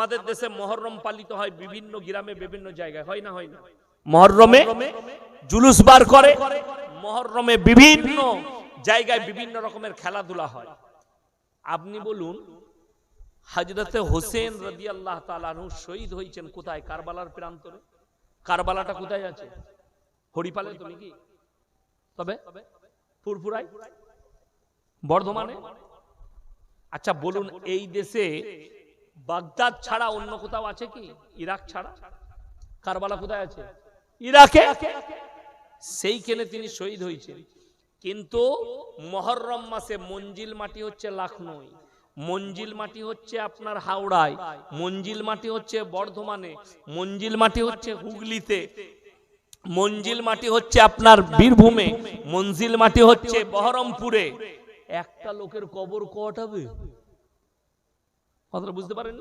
আমাদের দেশে মহরম পালিত হয় বিভিন্ন গ্রামে বিভিন্ন জায়গায়। হয় না হয় না? মহরমে জুলুস বার করে। মহরমে বিভিন্ন জায়গায় বিভিন্ন রকমের খেলাধুলা হয়। আপনি বলুন হাজরতে হোসেন রাদি আল্লাহ তালু শহীদ হয়েছেন কোথায়? কারবালার প্রান্তরে? কারবালাটা কোথায় আছে? হরিপালে তুমি কি তবে ফুরফুরাই বর্ধমানে? আচ্ছা বলুন এই দেশে বাগদাদ ছাড়া অন্য কোথাও আছে কি? ইরাক ছাড়া? কারবালা কোথায় আছে? ইরাকে? সেইখানে তিনি শহীদ হয়েছেন। কিন্তু মহরম মাসে মঞ্জিল মাটি হচ্ছে লাখনৌ। মঞ্জিল মাটি হচ্ছে আপনার হাওড়ায়। মঞ্জিল মাটি হচ্ছে বর্ধমানে। মঞ্জিল মাটি হচ্ছে হুগলিতে। মঞ্জিল মাটি হচ্ছে আপনার বীরভূমে। মঞ্জিল মাটি হচ্ছে বহরমপুরে। একটা লোকের কবর কটাবে? কথাটা বুঝতে পারেন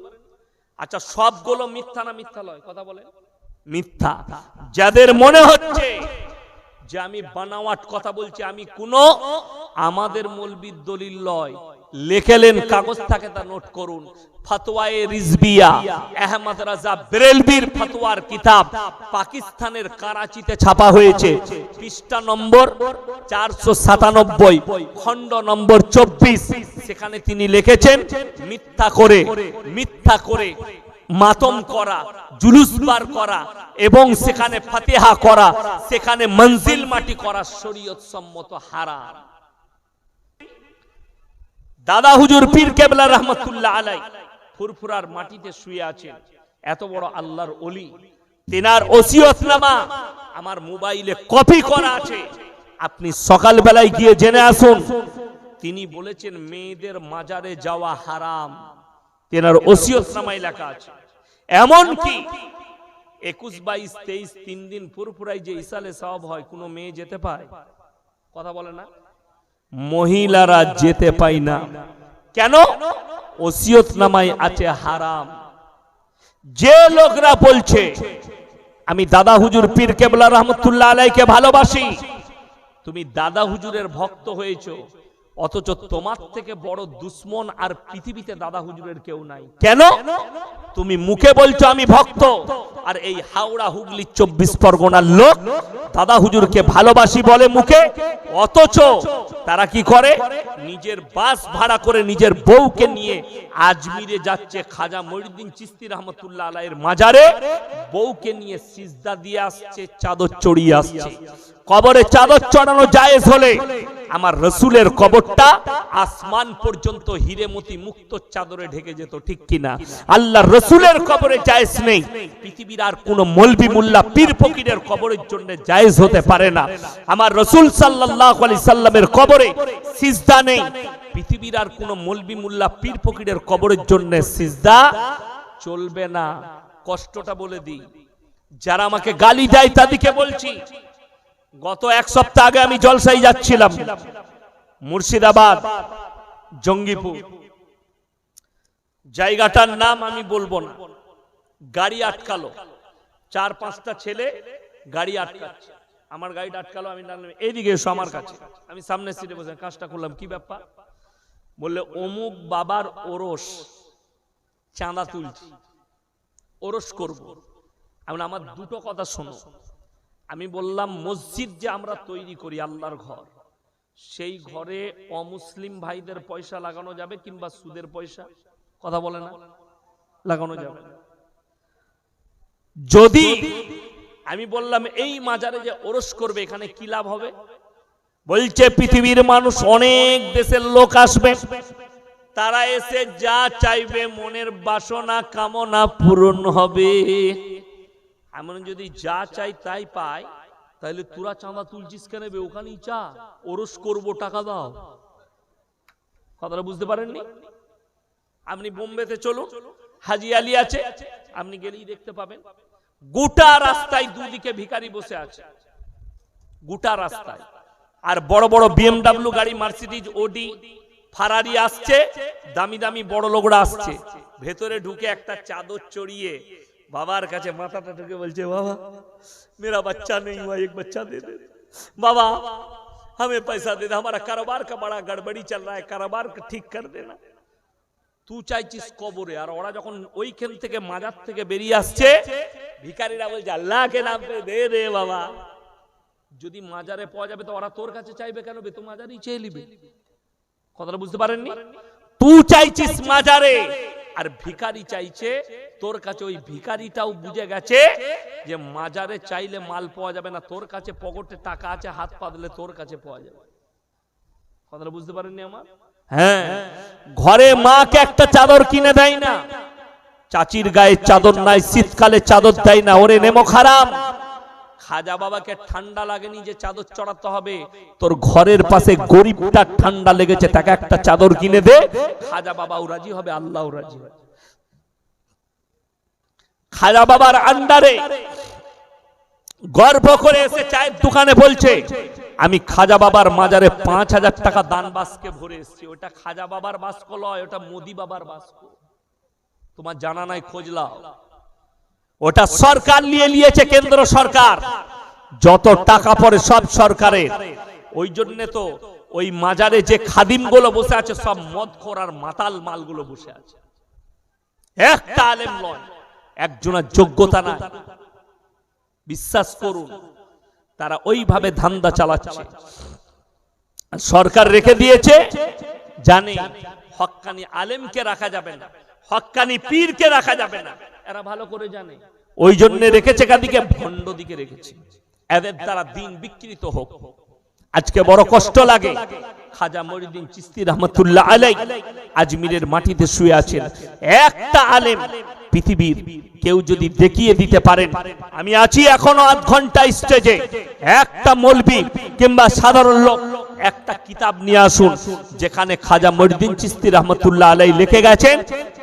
আচ্ছা সবগুলো মিথ্যা না মিথ্যা লয়? কথা বলেন। মিথ্যা। যাদের মনে হচ্ছে যে আমি বানাওয়াট কথা বলছি, আমি কোনো আমাদের মলবির দলিল লয়। লেখেলেন, কাগজ থাকে তা নোট করুন। সেখানে তিনি লিখেছেন, মিথ্যা করে মিথ্যা করে, মাতম করা, জুলুস বার করা এবং সেখানে ফাতেহা করা, সেখানে মঞ্জিল মাটি করা শরীয়ত সম্মত হারাম। দাদা হুজুর পীর কেবলা রহমতুল্লাহ আলাই ফুরফুরার মাটিতে শুয়ে আছেন। এত বড় আল্লাহর অলি তেনার ওসিয়তনামা আমার মোবাইলে কপি করা আছে। আপনি সকাল বেলায় গিয়ে জেনে আসুন, তিনি বলেছেন মেয়েদের মাজারে যাওয়া হারাম। তেনার ওসিয়তনামায় লেখা আছে এমন কি একুশ, বাইশ, তেইশ, তিন দিন ফুরফুরাই যে ইসালে সব হয়, কোনো মেয়ে যেতে পারে? কথা বলে না? মহিলারা যেতে পাই না। কেন? ওসিয়ত নামায় আছে হারাম। যে লোকরা বলছে, আমি দাদা হুজুর পীর কেবলা রহমতুল্লাহ আলাইকে ভালোবাসি। তুমি দাদা হুজুরের ভক্ত হয়েছো। অথচ তোমার থেকে বড় দুশ্মন আর পৃথিবীতে দাদা হুজুরের কেউ নাই। কেন? তুমি মুখে বলছো আমি ভক্ত। আর এই হাওড়া হুগলি চব্বিশ পরগনার লোক দাদা হুজুরকে ভালোবাসি বলে মুখে অথচ তারা কি করে? নিজের বাস ভাড়া করে নিজের বউকে নিয়ে আজমিরে যাচ্ছে খাজা মহিউদ্দিন চিস্তি রহমতুল্লাহ আলাইয়ের মাজারে। বউকে নিয়ে সিজদা দিয়ে আসছে চাদর চড়িয়ে আসছে। কবরে চাদর চড়ানো জায়েজ হলে আমার রসুলের কবরটা আসমান পর্যন্ত হিরেমতি মুক্ত চাদরে ঢেকে যেত, ঠিক কিনা? আল্লাহ রসুলের কবরে জায়েজ নেই। পৃথিবীর আর কোন মলবি মুল্লা পীর ফকিরের কবরের জন্য জায়েজ হতে পারে না। আমার রসুল সাল্লাল্লাহু আলাইহি সাল্লামের কবরে সিজদা নেই। পৃথিবীর আর কোন মলবি মুল্লা পীর ফকিরের কবরের জন্য সিজদা চলবে না। কষ্টটা বলে দিই। যারা আমাকে গালি দেয় তাদেরকে বলছি গত এক সপ্তাহ আগে আমি জলসাই যাচ্ছিলাম। মুর্শিদাবাদ, জঙ্গিপুর। জায়গাটার নাম আমি বলব না। গাড়ি আটকালো। চার পাঁচটা ছেলে গাড়ি আটকাচ্ছে। আমার গাড়িটা আটকালো, আমি নামলাম, এইদিকে এসো আমার কাছে। আমি সামনে সিটে বসে কাজটা করলাম, কি ব্যাপার? বললে, অমুক বাবার ওরস, চাঁদা তুলছি। ওরস করব। আমি আমার দুটো কথা শোনো। আমি বললাম, মসজিদ যে আমরা তৈরি করি, আল্লাহর ঘর, সেই ঘরে অমুসলিম ভাইদের পয়সা লাগানো যাবে কিংবা সুদের পয়সা? কথা বলে না? লাগানো যাবে। যদি আমি বললাম, এই মাজারে যে ওরস করবে, এখানে কি লাভ হবে? বলছে, পৃথিবীর মানুষ অনেক দেশের লোক আসবে। তারা এসে যা চাইবে, মনের বাসনা, কামনা পূরণ হবে। এমন যদি যা চাই তাই পাই তাহলে তোরা চাঁদা তুলছিস কেন ওখানেই চা, ওরস করব, টাকা দাও। কথাটা বুঝতে পারেননি? আপনি বোম্বেতে চলুন, হাজি আলী আছে, আপনি গেলেই দেখতে পাবেন। গোটা রাস্তায় দুদিকে ভিখারি বসে আছে। গোটা রাস্তায়। আর বড় বড় বিএমডাব্লিউ গাড়ি, মার্সিডিজ, ওডি, ফারারি আসছে, দামি দামি বড় লোকরা আসছে। ভেতরে ঢুকে একটা চাদর চড়িয়ে বাবার কাছে মাথাটা ঢুকে বলছে বাবা मेरा बच्चा नहीं हुआ एक बच्चा दे दे बाबा हमें पैसा दे दे हमारा कारोबार का बड़ा गड़बड़ी चल रहा है कारोबार को ठीक कर देना তুই চাইছিস কবরে আর ওরা যখন ওইখান থেকে মাজার থেকে বেরিয়ে আসছে ভিখারিরা বলছে আল্লাহকে নামবে দে দে বাবা যদি মাজারে পাওয়া যাবে তো ওরা তোর কাছে চাইবে কেন বে তো মাজারই চেয়ে নিবে কথাটা বুঝতে পারেননি তুই চাইছিস মাজারে আর ভিখারি চাইছে তোর কাছে ওই ভিখারিটাও বুঝে গেছে যে মাজারে চাইলে মাল পাওয়া যাবে না। তোর কাছে পকেটে টাকা আছে হাত পা দিলে তোর কাছে পাওয়া যাবে। কথাটা বুঝতে পারেননি আমার? হ্যাঁ ঘরে মাকে একটা চাদর কিনে দেয় না। চাচির গায়ে চাদর নাই শীতকালে চাদর দেয় না। ওরে নেমো খারাপ খাজা বাবাকে ঠান্ডা লাগেনি যে চাদর চড়াতে হবে। তোর ঘরের পাশে গরিবটা ঠান্ডা লেগেছে তাকে একটা চাদর কিনে দে। খাজা বাবাও রাজি হবে আল্লাহও রাজি হবে। খাজা বাবার আন্ডারে গর্ব করে এসে চায়ের দোকানে বলছে, আমি খাজা বাবার মাজারে পাঁচ হাজার টাকা দান বাস্কে ভরে এসেছি। ওটা খাজা বাবার বাস্ক লয়, ওটা মোদি বাবার বাস্ক। তোমার জানা নাই, খোঁজ লাও। ওটা সরকার নিয়ে নিয়েছে কেন্দ্র সরকার। যত টাকা পড়ে সব সরকারের। ওই জন্য তো ওই মাজারে যে খাদিমগুলো বসে আছে, সব মদ আর মাতাল মালগুলো বসে আছে। একটা আলেম নয় একজনের যোগ্যতা নাই। বিশ্বাস করুন, তারা ওইভাবে ধান্দা চালাচ্ছে। সরকার রেখে দিয়েছে, জানে হক্কানি আলেমকে রাখা যাবে না হক্কানি পীরকে রাখা যাবে না। এরা ভালো করে জানে। ওই জন্য রেখেছে কাদিকে, ভণ্ড দিকে রেখেছে। এদের দ্বারা দিন বিকৃত হোক। আজকে বড় কষ্ট লাগে। খাজা মরিদিন চিস্তি রহমতুল্লাহ আলাই আজমিরের মাটিতে শুয়ে আছেন। একটা আলেম পৃথিবীর কেউ যদি দেখিয়ে দিতে পারেন, আমি আছি এখনও আধ ঘণ্টা স্টেজে একটা মলবি কিংবা সাধারণ লোক একটা কিতাব নিয়ে আসুন, যেখানে খাজা মরিদিন চিস্তি রহমতুল্লাহ আলাই লিখে গেছেন,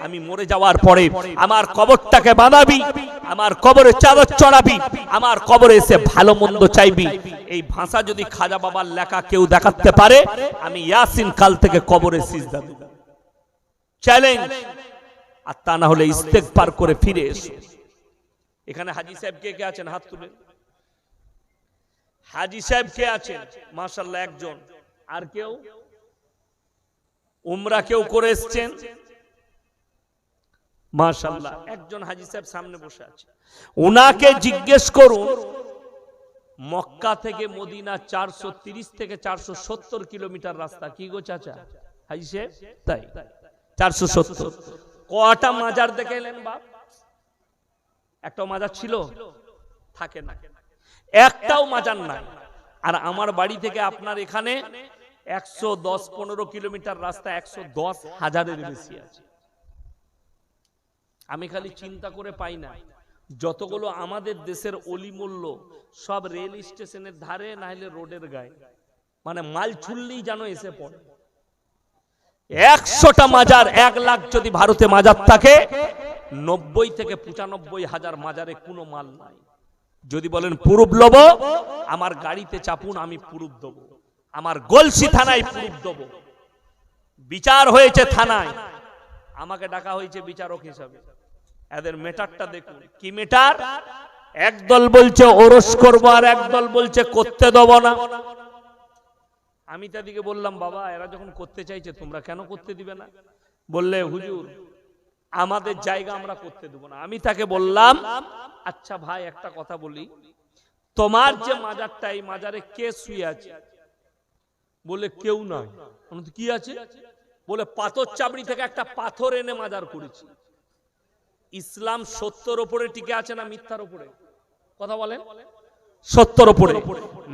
আমি মরে যাওয়ার পরে আমার কবরটাকে বাঁধাবি আমার কবরে চাদর চড়াবি, আমার কবরে এসে ভালো মন্দ চাইবি। এই ভাষা যদি খাজা বাবার লেখা কেউ দেখাতে পারে, আমি ইয়াসিন কাল থেকে কবরে সিজদা দেব। চ্যালেঞ্জ আর তা না হলে ইস্তেক পার করে ফিরে এসো। এখানে হাজি সাহেব কে কে আছেন? হাত তুলে। হাজি সাহেব কে আছেন? মাশাল্লাহ একজন। আর কেউ? উমরা কেউ করে এসছেন? একজন হাজি সাহেব সামনে বসে আছে। ওনাকে জিজ্ঞেস করুন, মক্কা থেকে মদিনা চারশো থেকে চারশো সত্তর কিলোমিটার রাস্তা। কি গো চাচা? হাজি সাহেব? তাই। চারশো সত্তর। কটা মাজার দেখে এলেন বাপ? একটা মাজার ছিল? থাকে না। একটাও মাজার নাই। আর আমার বাড়ি থেকে আপনার এখানে একশো দশ পনেরো কিলোমিটার রাস্তা, একশো দশ হাজারের বেশি আছে। আমি খালি চিন্তা করে পাই না, যতগুলো আমাদের দেশের অলি মূল্য সব রেল স্টেশনের ধারে না হলে রোডের গায়ে। মানে মাল ছুললেই যেন এসে পড়ে। একশোটা মাজার, এক লাখ যদি ভারতে মাজার থাকে, নব্বই থেকে পঁচানব্বই হাজার মাজারে কোনো মাল নাই। যদি বলেন পুরুব লব, আমার গাড়িতে চাপুন, আমি পুরুব দেবো। আমার গলসি থানায় পুরুব দেবো। বিচার হয়েছে থানায়। আমাকে ডাকা হয়েছে বিচারক হিসাবে। এদের মেটারটা দেখুন। কি মেটার? একদল বলছে, ওরস করব আর একদল বলছে, করতে দেবো না। আমি তাদেরকে বললাম, বাবা, এরা যখন করতে চাইছে, তোমরা কেন করতে দিবে না? বললে, হুজুর আমাদের জায়গা আমরা করতে দেবো না। আমি তাকে বললাম আচ্ছা ভাই একটা কথা বলি। তোমার যে মাজারটা এই মাজারে কে শুয়ে আছে? বলে কেউ নয় কি আছে? বলে পাথর চাবড়ি থেকে একটা পাথর এনে মাজার করেছি। ইসলাম সত্যর ওপরে টিকে আছে না মিথ্যার ওপরে? কথা বলেন। সত্যর ওপরে।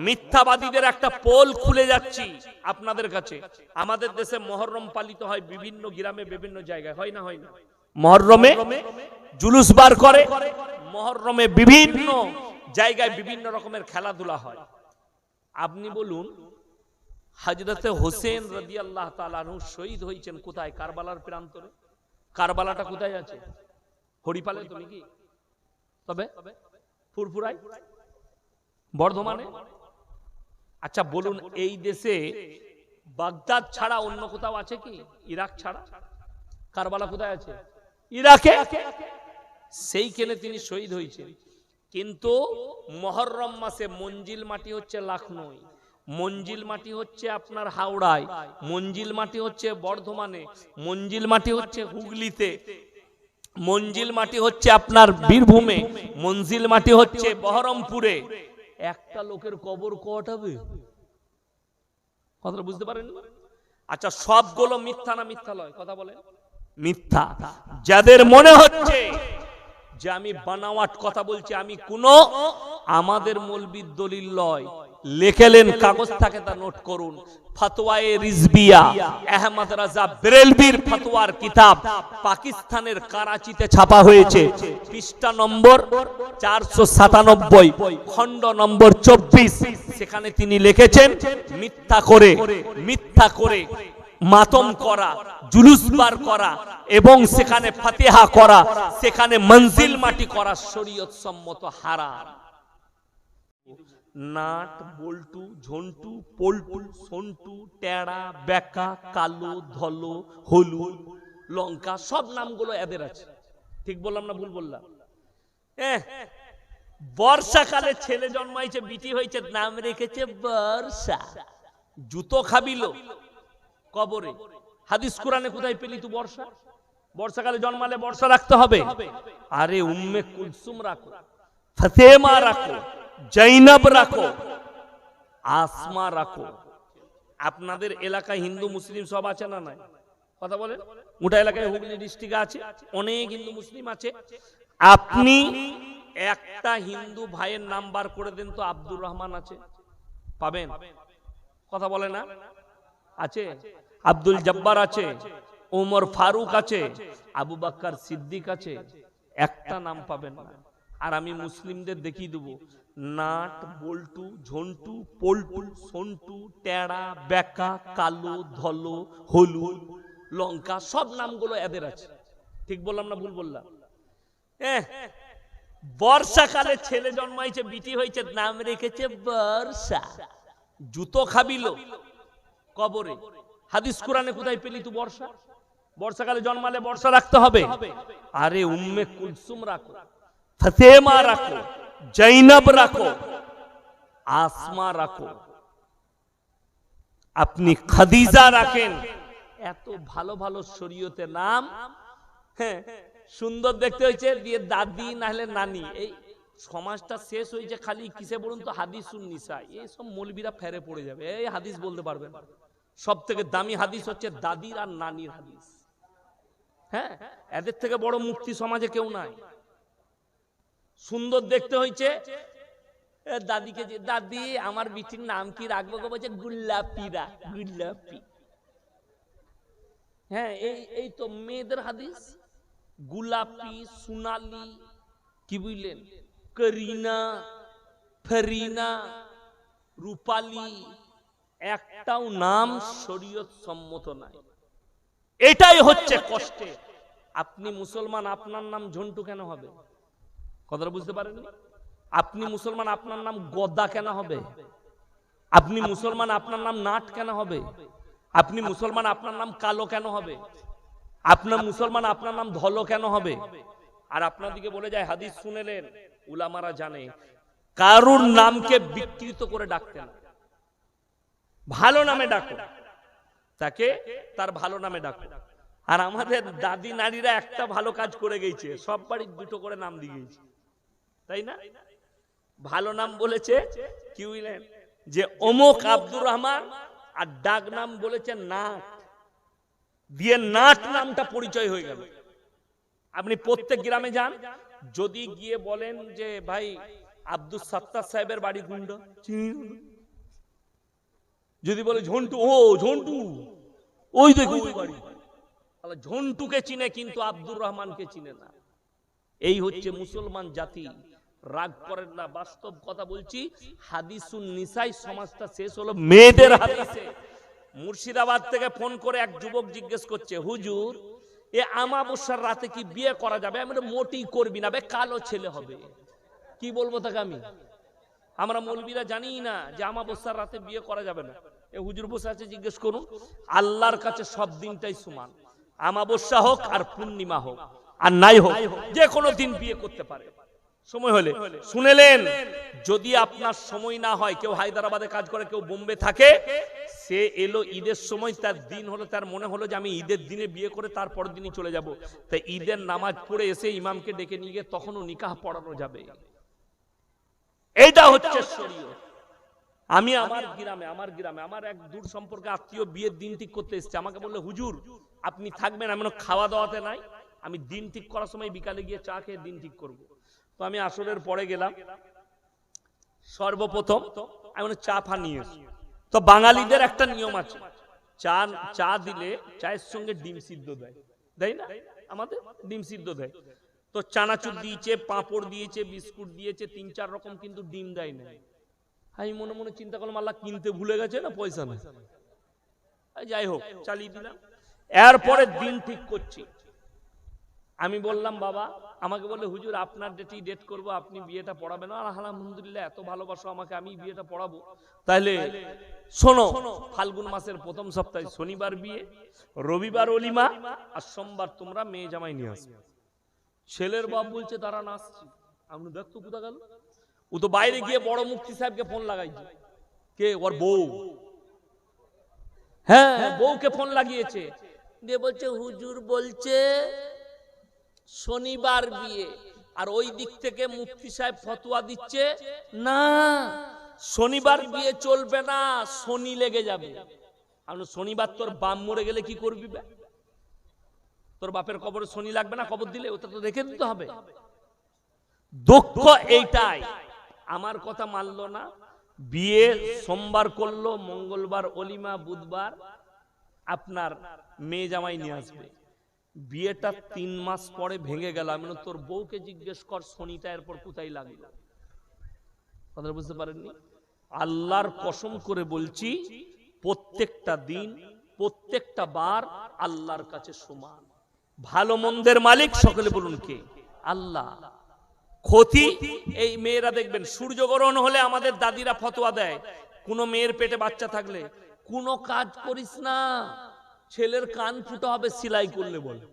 মিথ্যাবাদীদের একটা পোল খুলে যাচ্ছি আপনাদের কাছে। আমাদের দেশে মহরম পালিত হয় বিভিন্ন গ্রামে বিভিন্ন জায়গায়। হয় না হয় না? মহরমে জুলুস বার করে। মহরমে বিভিন্ন জায়গায় বিভিন্ন রকমের খেলাধুলা হয়। আপনি বলুন হাজরতে হোসেন রাদি আল্লাহ তালু শহীদ হয়েছেন কোথায়? কারবালার প্রান্তরে। কারবালাটা কোথায় আছে? হরিপালে তুমি কি তবে ফুরফুরাই বর্ধমানে? আচ্ছা বলুন, এই দেশে বাগদাদ ছাড়া অন্য কোথাও আছে কি? ইরাক ছাড়া? কারবালা কোথায় আছে? ইরাকে? সেইখানে তিনি শহীদ হয়েছেন। কিন্তু মহরম মাসে মঞ্জিল মাটি হচ্ছে লাখনৌ। মঞ্জিল মাটি হচ্ছে আপনার হাওড়ায়। মঞ্জিল মাটি হচ্ছে বর্ধমানে। মঞ্জিল মাটি হচ্ছে হুগলিতে। মঞ্জিল মাটি হচ্ছে আপনার বীরভূমে। মঞ্জিল মাটি হচ্ছে বহরমপুরে। একটা লোকের কবর কটাবে? কথাটা বুঝতে পারেন আচ্ছা সবগুলো মিথ্যা না মিথ্যা লয় কথা বলে মিথ্যা। যাদের মনে হচ্ছে যে আমি বানাওয়াট কথা বলছি, আমি কোন আমাদের মলবির দলিল লয়। লেখেলেন, কাগজ থাকে তা নোট করুন। ফতোয়ায়ে রিজবিয়া, আহমদ রাজা বেরেলভির ফতোয়ার কিতাব পাকিস্তানের করাচিতে ছাপা হয়েছে। পৃষ্ঠা নম্বর চারশো সাতানব্বই, খণ্ড নম্বর চব্বিশ। সেখানে তিনি লিখেছেন, মিথ্যা করে মিথ্যা করে মাতম করা, জুলুস বার করা এবং সেখানে ফাতেহা করা, সেখানে মঞ্জিল মাটি করা শরীয়ত সম্মত হারাম। নাট, বল্টু, ঝন্টু, পল্টু, সন্টু, টেড়া, বেকা, কালো, ধলো, হলুদ, লঙ্কা, সব নামগুলো এদের আছে। ঠিক বললাম না ভুল বললাম? বর্ষাকালে ছেলে জন্মাইছে, বিটি হয়েছে নাম রেখেছে বর্ষা। জুতো খাবিল। কবরে। হাদিস কোরআনে কোথায় পেলি তুই বর্ষা? বর্ষাকালে জন্মালে বর্ষা রাখতে হবে। আরে উম্মে কুলসুম রাখো। ফতেমা রাখো। জৈনব রাখো। আসমা রাখো। আপনাদের এলাকায় হিন্দু মুসলিম সব আছে না নাই? কথা বলেন। গোটা এলাকায় হুগলি ডিস্ট্রিক্ট আছে। অনেক হিন্দু মুসলিম আছে। আপনি একটা হিন্দু ভাইয়ের নাম বার করে দেন তো আব্দুর রহমান আছে। পাবেন? কথা বলে না। আছে, আব্দুল জব্বার আছে ওমর ফারুক আছে, আবু বাক্কার সিদ্দিক আছে, একটা নাম পাবেন না। আর আমি মুসলিমদের দেখিয়ে দেবো, নাট, বল্টু, ঝন্টু, পল্টু, সন্টু টেড়া বেকা কালো, ধলো, হলুদ, লঙ্কা, সব নামগুলো এদের আছে। ঠিক বললাম না ভুল বললাম? বর্ষাকালে ছেলে জন্মাইছে, বিটি হয়েছে নাম রেখেছে বর্ষা। জুতো খাবিল। কবরে। হাদিস কোরআনে কোথায় পেলি তুই বর্ষা? বর্ষাকালে জন্মালে বর্ষা রাখতে হবে। আরে উম্মে কুলসুম রাখো। ফতেমা রাখো। জৈনব রাখো। আসমা রাখো। আপনি খাদিজা রাখেন। এত ভালো ভালো শরীয়তে নাম। হ্যাঁ সুন্দর দেখতে হয়েছে দিয়ে দাদি না হলে নানি। এই সমাজটা শেষ হয়েছে খালি কিসে বলুন তো হাদিস নিসা, এই সব মৌলবীরা ফেরে পড়ে যাবে, এই হাদিস বলতে পারবে সব থেকে দামি হাদিস হচ্ছে দাদির আর নানির হাদিস। হ্যাঁ এদের থেকে বড় মুক্তি সমাজে কেউ নাই। সুন্দর দেখতে হয়েছে দাদিকে যে, দাদি, আমার বিটির নাম কি রাখব গো? বলছে গুল্লাপিরা গুল্লাপি। হ্যাঁ এই এই তো মেয়েদের হাদিস, গুলাপি, সোনালি, কি বুঝলেন? করিনা ফেরিনা রূপালি একটাও নাম শরীয়ত সম্মত নাই এটাই হচ্ছে কষ্টে আপনি মুসলমান আপনার নাম ঝন্টু কেন হবে কথাটা বুঝতে পারেন আপনি মুসলমান আপনার নাম গদ্দা কেন হবে আপনি মুসলমান আপনার নাম নাট কেন হবে আপনি মুসলমান আপনার নাম কালো কেন হবে আপনার মুসলমান আপনার নাম ধলো কেন হবে আর আপনাদিকে বলে যায়, হাদিস শুনেলেন উলামারা জানে, কারুর নামকে বিকৃত করে ডাকতে না ভালো নামে ডাকো। তাকে তার ভালো নামে ডাকো। আর আমাদের দাদি নারীরা একটা ভালো কাজ করে গেছে, সব বাড়ির দুটো করে নাম দিয়ে গেছে। তাই না? ভালো নাম বলেছে কি বুঝলেন যে অমুক আব্দুর রহমান, আর ডাক নাম বলেছে নাট দিয়ে নাট নামটা পরিচয় হয়ে গেল। আপনি প্রত্যেক গ্রামে যান যদি গিয়ে বলেন যে, ভাই আব্দুল সাত্তার সাহেবের বাড়ি গুন্ড যদি বলে, ঝন্টু, ও, ঝন্টু, ওই দেখো ওই বাড়ি। ঝন্টুকে চিনে কিন্তু আব্দুর রহমানকে চিনে না। এই হচ্ছে মুসলমান জাতি। রাগ করেন না। বাস্তব কথা বলছি, হাদিসুন নিসাই সমাজটা শেষ হলো মেয়েদের হাদিসে। মুর্শিদাবাদ থেকে ফোন করে এক যুবক জিজ্ঞেস করছে, হুজুর এ আমাবস্যার রাতে কি বিয়ে করা যাবে? আমি মোটেই করবি না কালো ছেলে হবে। কি বলব তাকে আমি? আমরা মৌলবীরা জানি না যে আমাবস্যার রাতে বিয়ে করা যাবে না। এ হুজুর বসে আছে, জিজ্ঞেস করুন, আল্লাহর কাছে সব দিনটাই সমান। আমাবস্যা হোক আর পূর্ণিমা হোক, আর নাই হোক, যে কোনো দিন বিয়ে করতে পারে। সময় হলে শুনেলেন। যদি আপনার সময় না হয় কেউ হায়দ্রাবাদে কাজ করে কেউ বোম্বে থাকে সে এলো ঈদের সময় তার দিন হলো তার মনে হলো যে আমি ঈদের দিনে বিয়ে করে তারপর দিনই চলে যাব। তাই ঈদের নামাজ পড়ে এসে ইমামকে ডেকে নিয়ে গিয়ে তখনও নিকাহ পড়ানো যাবে। এইটা হচ্ছে আমি আমার গ্রামে আমার গ্রামে আমার এক দূর সম্পর্কে আত্মীয় বিয়ের দিন ঠিক করতে এসেছে। আমাকে বললে হুজুর আপনি থাকবেন আমি খাওয়া দাওয়াতে নাই। আমি দিন ঠিক করার সময় বিকালে গিয়ে চা খেয়ে দিন ঠিক করব। তো আমি আসরের পরে গেলাম। সর্বপ্রথম আমি চা ফা নিয়ে। তো বাঙালিদের একটা নিয়ম আছে, চা চা দিলে চায়ের সঙ্গে ডিম সিদ্ধ দেয়। দেয় না? আমাদের ডিম সিদ্ধ দেয়। তো চানাচুর দিয়েছে, পাঁপড় দিয়েছে, বিস্কুট দিয়েছে, তিন, চার রকম কিন্তু ডিম দেয় না আমি মনে মনে চিন্তা করলাম, আল্লাহ কিনতে ভুলে গেছে না পয়সা নেই? যাই হোক, চালিয়ে দিলাম। এরপরে দিন ঠিক করছি। আমি বললাম, বাবা আমাকে বললে হুজুর, আপনার ডেটেই ডেট করব, আপনি বিয়েটা পড়াবেন। আর আলহামদুলিল্লাহ, এত ভালোবাসো আমাকে আমি বিয়েটা পড়াবো। তাহলে শোনো, ফাল্গুন মাসের প্রথম সপ্তাহে শনিবার বিয়ে, রবিবার অলিমা, আর সোমবার তোমরা মেয়ে জামাই নিয়ে আসবে। ছেলের বাপ বলছে, তারা নাচছি আমি দেখতো কোথা গেল? ও তো বাইরে গিয়ে বড় মুক্তি সাহেবকে ফোন লাগাইছে। কে? ওর বউ? হ্যাঁ বউকে ফোন লাগিয়েছে। দিয়ে বলছে, হুজুর বলছে শনিবার বিয়ে। আর ওই দিক থেকে মুফতি সাহেব ফতোয়া দিচ্ছে, না, শনিবার বিয়ে চলবে না, শনি লেগে যাবে। আমি শনিবার তোর বাম মরে গেলে কি করবি তোর বাপের কবরে শনি লাগবে না কবর দিলে? ওটা তো রেখে দিতে হবে। দুঃখ এইটাই। আমার কথা মানলো না। বিয়ে সোমবার করল, মঙ্গলবার, অলিমা, বুধবার। আপনার মেয়ে জামাই নিয়ে আসবে। বিয়েটা তিন মাস পরে ভেঙে গেল। আমি তোর বউকে জিজ্ঞেস কর, শনিটা এরপর কোথায় লাগল? কথাটা বুঝতে পারেননি? আল্লাহর কসম করে বলছি, প্রত্যেকটা দিন, প্রত্যেকটা বার আল্লাহর কাছে সমান। ভালো মন্দের মালিক সকলে বলুন কে? আল্লাহ। ক্ষতি, এই মেয়েরা দেখবেন, সূর্যগ্রহণ হলে আমাদের দাদিরা ফতোয়া দেয়, কোনো মেয়ের পেটে বাচ্চা থাকলে। কোনো কাজ করিস না। ছেলের কান ফুটো হবে, সেলাই করলে বলে।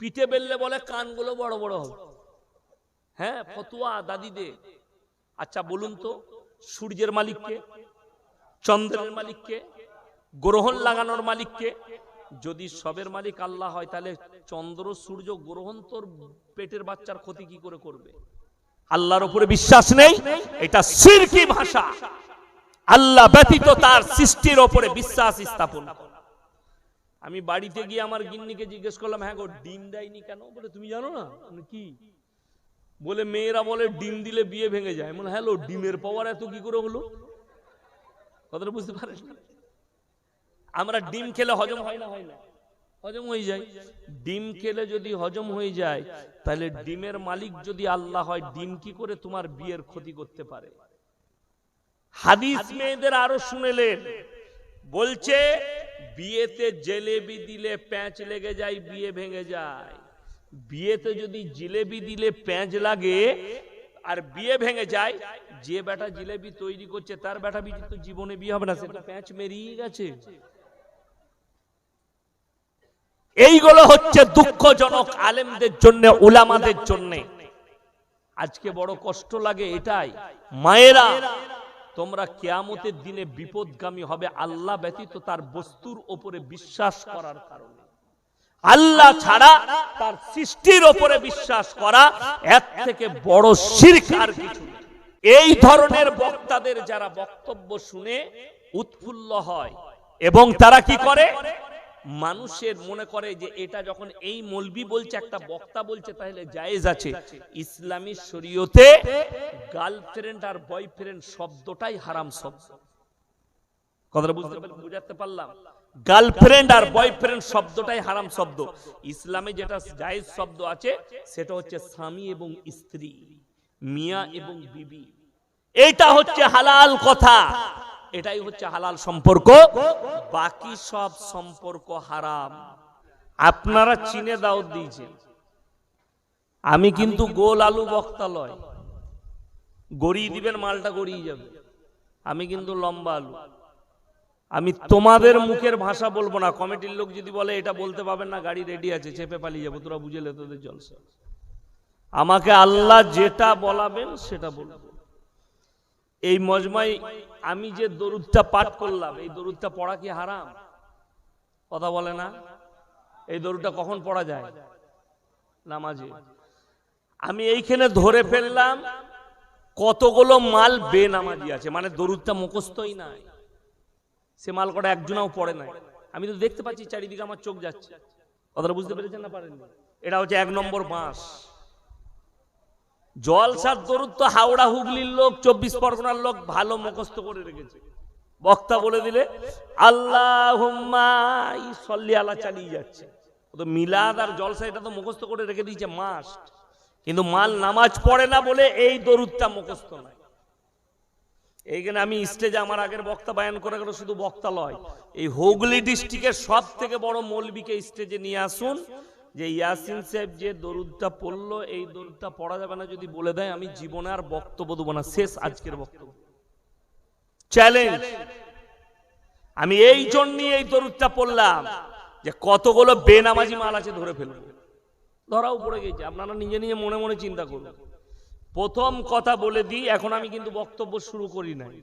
পিঠে বেললে বলে, কানগুলো বড় বড় হবে। হ্যাঁ ফতুয়া দাদিদে আচ্ছা বলুন তো, সূর্যের মালিককে, চন্দ্রের মালিককে, গ্রহণ লাগানোর মালিককে, যদি সবের মালিক আল্লাহ হয়, তাহলে চন্দ্র, সূর্য, গ্রহণ তোর পেটের বাচ্চার ক্ষতি কি করে করবে? আল্লাহর উপরে বিশ্বাস নেই, এটা সিরকি ভাষা। আল্লাহ ব্যতীত তার সৃষ্টির ওপরে বিশ্বাস স্থাপন। করা। আমি বাড়িতে গিয়ে আমার গিন্নিকে জিজ্ঞেস করলাম হ্যাঁ গো, ডিম দেয়নি কেন? বলে, তুমি জানো না? কি? বলে, মেয়েরা বলে ডিম দিলে বিয়ে ভেঙে যায়। মনে হ্যালো ডিমের পাওয়ার এত কি করে হলো? কথাটা বুঝতে পারেন আমরা ডিম খেলে হজম হয় না হয় না। হজম হয়ে যায়। ডিম খেলে যদি হজম হয়ে যায়, তাহলে ডিমের মালিক যদি আল্লাহ হয়, ডিম কি করে তোমার বিয়ের ক্ষতি করতে পারে? হাদিস মেয়েদের আরও শুনেলেন বলছে, বিয়েতে জেলেবি দিলে প্যাঁচ লেগে যায়, বিয়ে ভেঙে যায়। বিয়েতে যদি জিলেবি দিলে প্যাঁচ লাগে, আর বিয়ে ভেঙে যায়, যে বেটা জিলেবি তৈরি করছে, তার বেটা বিজি তো জীবনে বিয়ে হবে না সেটা প্যাঁচ মেরিয়ে গেছে। এইগুলো হচ্ছে দুঃখজনক আলেমদের জন্য, উলামাদের জন্য। আজকে বড় কষ্ট লাগে এটাই। মায়েরা তোমরা কেয়ামতের দিনে বিপদগামী হবে। আল্লাহ ব্যতীত তার বস্তুর ওপরে বিশ্বাস করার কারণে। আল্লাহ ছাড়া তার সৃষ্টির ওপরে বিশ্বাস করা এর থেকে বড় শিরকার কিছু এই ধরনের বক্তাদের যারা বক্তব্য শুনে উৎফুল্ল হয়, এবং তারা কি করে? মানুষের মনে করে যে এটা যখন এই মলবি বলছে, একটা বক্তা বলছে, তাহলে জায়েজ আছে। ইসলামী শরীয়তে গার্লফ্রেন্ড আর বয়ফ্রেন্ড শব্দটাই হারাম শব্দ কথাটা বুঝতে বুঝাতে পারলাম? গার্লফ্রেন্ড আর বয়ফ্রেন্ড শব্দটাই হারাম শব্দ। ইসলামে যেটা জায়েজ শব্দ আছে, সেটা হচ্ছে স্বামী এবং স্ত্রী, মিয়া এবং বিবি। এটা হচ্ছে হালাল কথা। এটাই হচ্ছে হালাল সম্পর্ক। বাকি সব সম্পর্ক হারাম। আপনারা চীনে দাওয়াত দিয়েছেন আমি কিন্তু গোল আলু বক্তা লয়। গড়িয়ে দিবেন, মালটা গড়িয়ে যাবে। আমি কিন্তু লম্বা আলু। আমি তোমাদের মুখের ভাষা বলব না। কমিটির লোক যদি বলে, এটা বলতে পাবেন না, গাড়ি রেডি আছে, চেপে পালিয়ে যাব। তোরা বুঝেলে তোদের জলসা। আমাকে আল্লাহ যেটা বলাবেন, সেটা বলব। এই মজমাই আমি যে দরুদটা পাঠ করলাম, এই দরুদটা পড়া কি হারাম? কথা বলে না? এই দরুদটা কখন পড়া যায়? নামাজে। আমি এইখানে ধরে ফেললাম, কতগুলো মাল বে বেনামাজি আছে মানে দরুদটা মুখস্থই নাই। সে মাল কটা একজনাও পড়ে নাই। আমি তো দেখতে পাচ্ছি চারিদিকে আমার চোখ যাচ্ছে। কথাটা বুঝতে পেরেছেন না পারেন এটা হচ্ছে এক নম্বর বাঁশ। জলসার দরুদ তো হাওড়া হুগলির লোক, চব্বিশ পরগনার লোক ভালো মুখস্থ করে রেখেছে। বক্তা বলে দিলে আল্লাহ আল্লাহ চালিয়ে যাচ্ছে। মিলাদ আর জলসা এটা তো মুখস্থ করে রেখে দিয়েছে, মাস্ট। কিন্তু মাল নামাজ পড়ে না বলে এই দরুদটা মুখস্থ নাই এইখানে আমি স্টেজে আমার আগের বক্তা বায়ান করে গেল, শুধু বক্তা লয়। এই হুগলি ডিস্ট্রিক্টের সব থেকে বড় মৌলবীকে স্টেজে নিয়ে আসুন যে ইয়াসিন সাহেব যে দরুদটা পড়ল, এই দরুদটা পড়া যাবে না যদি বলে দেয়, আমি জীবনে আর বক্তব্য দেবো না। শেষ আজকের বক্তব্য। চ্যালেঞ্জ আমি এই জন্যই এই দরুদটা পড়লাম যে কতগুলো বেনামাজি মাল আছে ধরে ফেলব। ধরাও পড়ে গেছে। আপনারা নিজে নিজে মনে মনে চিন্তা করুন। প্রথম কথা বলে দিই, এখন আমি কিন্তু বক্তব্য শুরু করি নাই।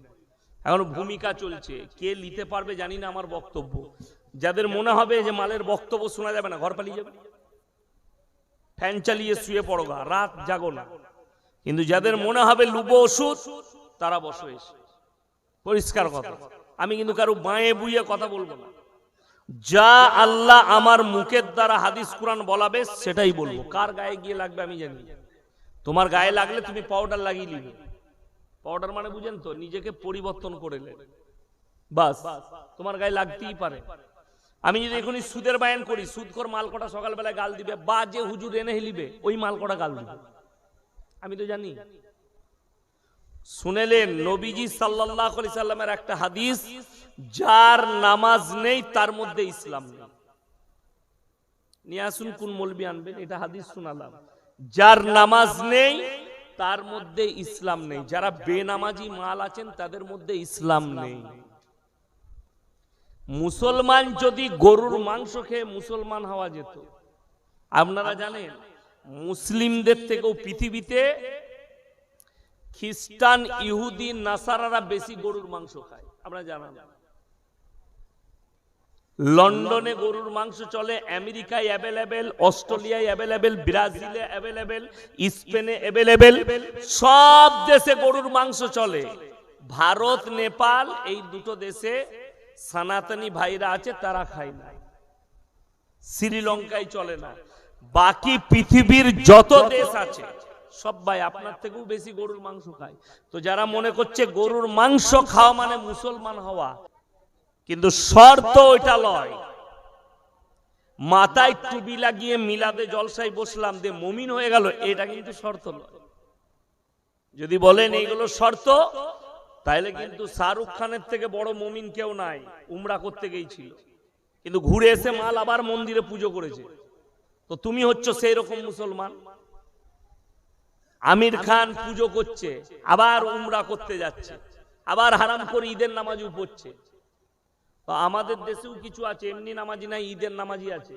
এখন ভূমিকা চলছে। কে নিতে পারবে জানি না আমার বক্তব্য। যাদের মনে হবে যে মালের বক্তব্য শোনা যাবে না, ঘর পালিয়ে যাবে। ফ্যান চালিয়ে শুয়ে পড়ো গা, রাত জাগো না। কিন্তু যাদের মনে হবে লুবো ওষুধ, তারা বসো এসে। পরিষ্কার কথা। আমি কিন্তু কারও বাঁয়ে বুইয়ে কথা বলব না। যা আল্লাহ আমার মুখের দ্বারা হাদিস কোরআন বলাবে, সেটাই বলব। কার গায়ে গিয়ে লাগবে আমি জানি তোমার গায়ে লাগলে তুমি পাউডার লাগিয়ে নিবে। পাউডার মানে বুঝেন তো, নিজেকে পরিবর্তন করে নেবে। বাস, তোমার গায়ে লাগতেই পারে। আমি যদি এখনই সুদের বায়ান করি, সুদ কর মাল কটা সকালবেলায় গাল দিবে বা যে হুজুর এনে হেলিবে, ওই মাল কটা গাল দিবে। আমি তো জানি। শুনেলেন নবীজি সাল্লাল্লাহু আলাইহি সাল্লামের একটা হাদিস, যার নামাজ নেই, তার মধ্যে ইসলাম নেই। নিয়ে আসুন কোন মলবি আনবেন, এটা হাদিস শোনালাম। যার নামাজ নেই, তার মধ্যে ইসলাম নেই। যারা বেনামাজি মাল আছেন, তাদের মধ্যে ইসলাম নেই। মুসলমান যদি গরুর মাংস খেয়ে মুসলমান হওয়া যেত। আপনারা জানেন, মুসলিমদের থেকেও পৃথিবীতে খ্রিস্টান, ইহুদি, নাসারারা বেশি গরুর মাংস খায়। আপনারা জানান? লন্ডনে গরুর মাংস চলে, আমেরিকায় অ্যাভেলেবেল অস্ট্রেলিয়ায় অ্যাভেলেবেল ব্রাজিলে অ্যাভেলেবেল স্পেনে অ্যাভেলেবেল সব দেশে গরুর মাংস চলে। ভারত, নেপাল, এই দুটো দেশে সনাতনী ভাইরা আছে, তারা খায় না। শ্রীলঙ্কায় চলে না। বাকি পৃথিবীর যত দেশ আছে, সব ভাই আপনার থেকেও বেশি গরুর মাংস খায়। তো যারা মনে করছে গরুর মাংস খাওয়া মানে মুসলমান হওয়া, কিন্তু শর্ত ওইটা লয়, মাথায় টুপি লাগিয়ে মিলাদে জলসাই বসলাম দিয়ে মমিন হয়ে গেল, এটা কিন্তু শর্ত লয়। যদি বলেন এইগুলো শর্ত তাইলে কিন্তু শাহরুখ খানের থেকে বড় মমিন কেউ নাই উমরা করতে গিয়েছিল। কিন্তু ঘুরে এসে মাল আবার মন্দিরে পুজো করেছে। তো তুমি হচ্ছ সেই রকম মুসলমান। আমির খান পুজো করছে আবার উমরা করতে যাচ্ছে। আবার হারাম করে ঈদের নামাজও পড়ছে তো আমাদের দেশেও কিছু আছে এমনি নামাজি নাই ঈদের নামাজি আছে।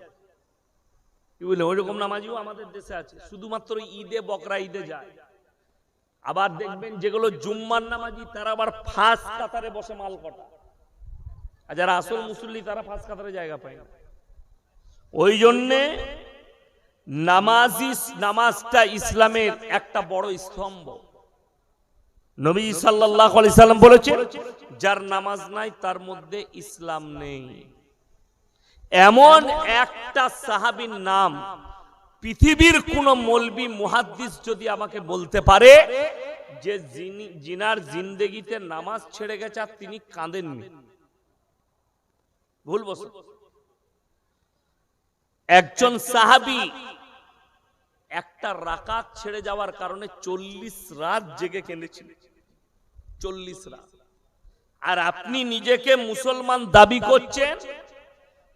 কি বলে ওইরকম নামাজিও আমাদের দেশে আছে। শুধুমাত্র ঈদে বকরা ঈদে যায়। আবার দেখবেন যেগুলো জুম্মার নামাজি, তারা আবার ফাঁস কাতারে বসে মাল কটা। আর যারা আসল মুসল্লি, তারা ফাঁস কাতারে জায়গা পায় না। ওই জন্যে নামাজি, নামাজটা ইসলামের একটা বড় স্তম্ভ। নবী সাল্লাল্লাহু আলাইহি সাল্লাম বলেছে যার নামাজ নাই, তার মধ্যে ইসলাম নেই। এমন একটা সাহাবীর নাম পৃথিবীর কোন মলবি মুহাদ্দিস যদি আমাকে বলতে পারে যে যিনি জিনার জিন্দেগিতে নামাজ ছেড়ে গেছে আর তিনি কাঁদেননি। ভুল বস একজন সাহাবী একটা রাকাত ছেড়ে যাওয়ার কারণে চল্লিশ রাত জেগে কেঁদেছিলেন। চল্লিশ রাত। আর আপনি নিজেকে মুসলমান দাবি করছেন,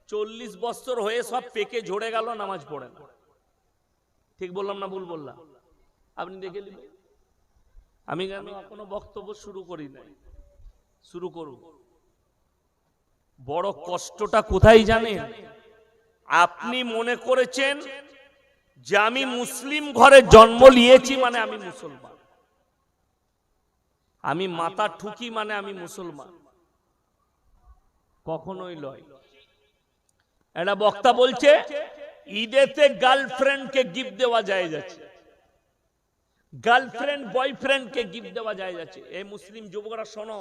চল্লিশ বছর হয়ে সব পেকে ঝরে গেল, নামাজ পড়ে না। ঠিক বললাম না ভুল বললাম? আপনি দেখে নেবেন আমি কেন এখনও বক্তব্য শুরু করি নাই? শুরু করব বড় কষ্টটা কোথায় জানেন? আপনি মনে করেছেন যে আমি মুসলিম ঘরে জন্ম নিয়েছি মানে আমি মুসলমান। আমি মাথা ঠুকি মানে আমি মুসলমান। কখনোই লয় একটা বক্তা বলছে ঈদেতে গার্লফ্রেন্ডকে গিফট দেওয়া যায় যাচ্ছে। গার্লফ্রেন্ড, বয়ফ্রেন্ডকে গিফট দেওয়া যায় যাচ্ছে। এই মুসলিম যুবকরা শোনো,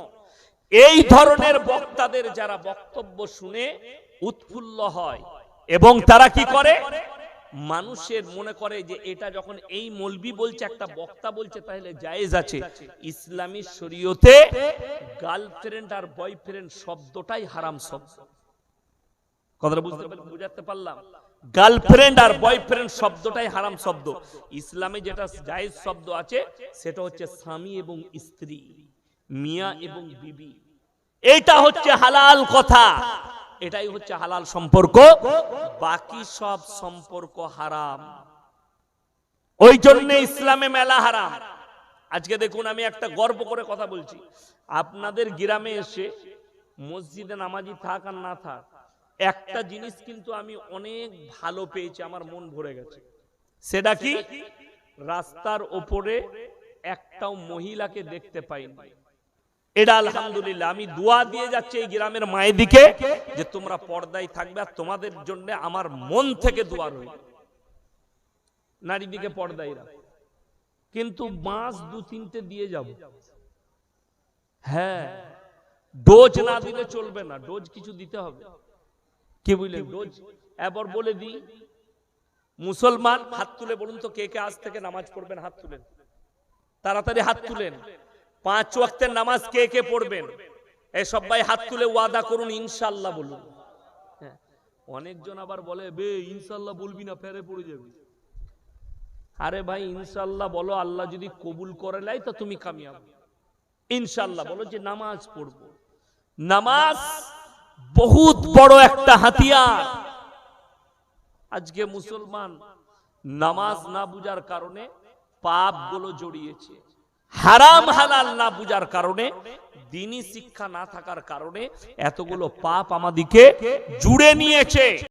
এই ধরনের বক্তাদের যারা বক্তব্য শুনে উৎফুল্ল হয়, এবং তারা কি করে? মানুষের মনে করে যে এটা যখন এই মলবি বলছে, একটা বক্তা বলছে, তাহলে জায়েজ আছে। ইসলামী শরীয়তে গার্লফ্রেন্ড আর বয়ফ্রেন্ড শব্দটাই হারাম শব্দ। কথাটা বুঝতে বুঝাতে পারলাম? গার্লফ্রেন্ড আর বয়ফ্রেন্ড শব্দটাই হারাম শব্দ। ইসলামে যেটা জায়েজ শব্দ আছে, সেটা হচ্ছে স্বামী এবং স্ত্রী, মিয়া এবং বিবি। এটা হচ্ছে হালাল কথা। এটাই হচ্ছে হালাল সম্পর্ক। বাকি সব সম্পর্ক হারাম। ওই জন্য ইসলামে মেলা হারাম। আজকে দেখুন, আমি একটা গর্ব করে কথা বলছি। আপনাদের গ্রামে এসে মসজিদে নামাজি থাক আর না থাক একটা জিনিস কিন্তু আমি অনেক ভালো পেয়েছি আমার মন ভরে গেছে। সেটা কি? রাস্তার ওপরে একটাও মহিলাকে দেখতে পাইনি। এটা আলহামদুলিল্লাহ আমি দোয়া দিয়ে যাচ্ছি এই গ্রামের মায়ের দিকে যে তোমরা পর্দায় থাকবে আর তোমাদের জন্য আমার মন থেকে দোয়া রইল। নারী দিকে পর্দায় রাখ। কিন্তু মাস দু তিনটে দিয়ে যাব। হ্যাঁ ডোজ না দিলে চলবে না ডোজ কিছু দিতে হবে। কি বুঝলেন ডোজ এবার বলে দিই মুসলমান হাত তুলে বলুন তো কে কে আজ থেকে নামাজ পড়বেন হাত তুলেন। তাড়াতাড়ি হাত তুলেন। পাঁচ ওয়াক্তের নামাজ কে কে পড়বেন? এই সবাই হাত তুলে ওয়াদা করুন ইনশাল্লাহ বলুন। হ্যাঁ, অনেকজন আবার বলে বে ইনশাল্লাহ বলবি না ফেরে পড়ে যাবি। আরে ভাই ইনশাল্লাহ বলো আল্লাহ যদি কবুল করে লাই তো তুমি কামিয়াব। ইনশাল্লাহ বলো যে নামাজ পড়ব। নামাজ বহুত বড় একটা হাতিয়ার। আজকে মুসলমান নামাজ না বুঝার কারণে পাপগুলো জড়িয়েছে। হারাম হালাল না বুঝার কারণে দিনী শিক্ষা না থাকার কারণে এতগুলো পাপ আমাদিকে জুড়ে নিয়েছে।